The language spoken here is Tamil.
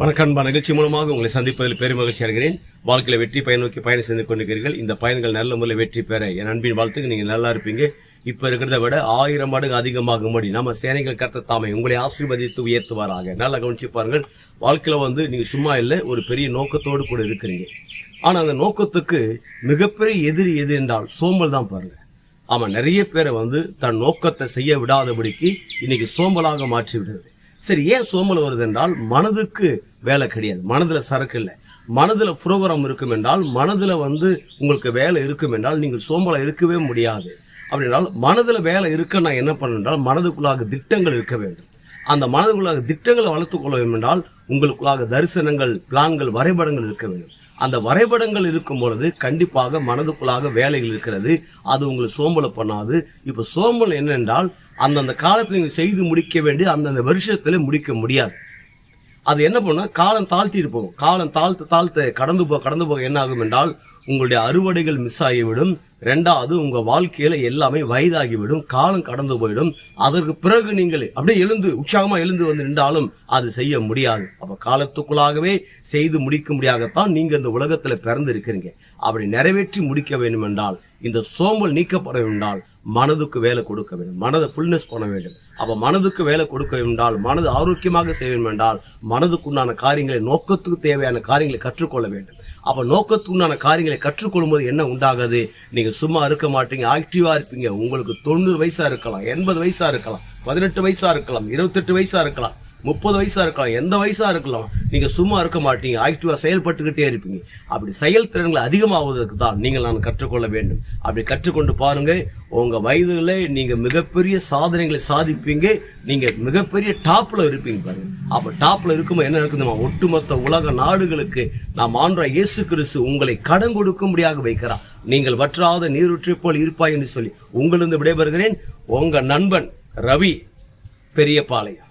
வணக்கம் நிகழ்ச்சி மூலமாக உங்களை சந்திப்பதில் பெரும் மகிழ்ச்சி அடைகிறேன். வாழ்க்கையில் வெற்றி பயன் நோக்கி பயணம் செய்து கொண்டிருக்கிறீர்கள். இந்த பயன்கள் நல்ல முறையில் வெற்றி பெற என் அன்பின் வாழ்த்துக்கு நீங்கள் நல்லா இருப்பீங்க. இப்போ இருக்கிறத விட ஆயிரம் மடங்கு அதிகமாகும்படி நம்ம சேனைகள் கர்த்த தாமை உங்களை ஆசீர்வதித்து உயர்த்துவாராக. நல்லா கவனிச்சு பாருங்கள். வாழ்க்கையில் வந்து நீங்கள் சும்மா இல்லை ஒரு பெரிய நோக்கத்தோடு கூட இருக்கிறீங்க. ஆனால் அந்த நோக்கத்துக்கு மிகப்பெரிய எதிரி எது என்றால் சோம்பல் தான் பாருங்கள் ஆமாம் நிறைய பேரை வந்து தன் நோக்கத்தை செய்ய விடாதபடிக்கு இன்னைக்கு சோம்பலாக மாற்றி விடுறது சரி ஏன் சோம்பல் வருது என்றால் மனதுக்கு வேலை கிடையாது. மனதில் சரக்கு இல்லை. மனதில் புரோகிராம் இருக்கும் என்றால் மனதில் வந்து உங்களுக்கு வேலை இருக்கும் என்றால் நீங்கள் சோம்பலாக இருக்கவே முடியாது. அப்படின்னால் மனதில் வேலை இருக்க நான் என்ன பண்ணேன் என்றால் மனதுக்குள்ளாக திட்டங்கள் இருக்க வேண்டும். அந்த மனதுக்குள்ளாக திட்டங்களை வளர்த்துக் கொள்ள வேண்டும் என்றால் உங்களுக்குள்ளாக தரிசனங்கள் பிளான்கள் வரைபடங்கள் இருக்க வேண்டும். அந்த வரைபடங்கள் இருக்கும் பொழுது கண்டிப்பாக மனதுக்குள்ளாக வேலைகள் இருக்கிறது. அது உங்களை சோம்பலை பண்ணாது. இப்போ சோம்பல் என்னென்றால் அந்தந்த காலத்தில் நீங்கள் செய்து முடிக்க வேண்டிய அந்தந்த வருஷத்தில் முடிக்க முடியாது. அது என்ன பண்ணால் காலம் தாழ்த்திட்டு போகும். காலம் தாழ்த்து தாழ்த்த கடந்து போக கடந்து போக என்ன ஆகும் என்றால் உங்களுடைய அறுவடைகள் மிஸ் ஆகிவிடும். ரெண்டாவது உங்கள் வாழ்க்கையில் எல்லாமே வயதாகிவிடும் காலம் கடந்து போயிடும். அதற்கு பிறகு நீங்கள் அப்படியே எழுந்து உற்சாகமாக எழுந்து வந்து நின்றாலும் அது செய்ய முடியாது. அப்போ காலத்துக்குள்ளாகவே செய்து முடிக்க முடியாகத்தான் நீங்கள் இந்த உலகத்தில் பிறந்து இருக்கிறீங்க அப்படி நிறைவேற்றி முடிக்க வேண்டும் என்றால் இந்த சோம்பல் நீக்கப்பட வேண்டால் மனதுக்கு வேலை கொடுக்க வேண்டும். மனதை ஃபுல்னஸ் பண்ண வேண்டும். அப்போ மனதுக்கு வேலை கொடுக்க வேண்டால் மனது ஆரோக்கியமாக செய்ய வேண்டும் என்றால் மனதுக்குண்டான காரியங்களை நோக்கத்துக்கு தேவையான காரியங்களை கற்றுக்கொள்ள வேண்டும். அப்போ நோக்கத்துக்குண்டான காரியங்களை கற்றுக்கொள்ளும்போது என்ன என்ன உண்டாகுது நீங்க சும்மா இருக்க மாட்டீங்க. ஆக்டிவா இருப்பீங்க. உங்களுக்கு தொண்ணூறு வயசா இருக்கலாம். எண்பது வயசா இருக்கலாம். பதினெட்டு வயசா இருக்கலாம். இருபத்தெட்டு வயசா இருக்கலாம். முப்பது வயசா இருக்கலாம். எந்த வயசா இருக்கலாம். நீங்க சும்மா இருக்க மாட்டீங்க. ஆக்டிவா செயல்பட்டுக்கிட்டே இருப்பீங்க. அப்படி செயல்திறன்கள் அதிகமாவதற்கு தான் நீங்கள் நான் கற்றுக்கொள்ள வேண்டும். அப்படி கற்றுக்கொண்டு பாருங்க. உங்க வயதுல நீங்க மிகப்பெரிய சாதனைகளை சாதிப்பீங்க. நீங்க மிகப்பெரிய டாப்ல இருப்பீங்க பாருங்க. அப்ப டாப்ல இருக்கும்போது என்ன நடக்குதுமா? ஒட்டுமொத்த உலக நாடுகளுக்கு நாம் ஆண்ட இயேசு கிறிஸ்து உங்களை கடன் கொடுக்கும்படியாக வைக்கிறார். நீங்கள் வற்றாத நீரூற்றை போல் இருப்பாய் என்று சொல்லி உங்களிருந்து விடைபெறுகிறேன். உங்க நண்பன் ரவி பெரியபாளையம்.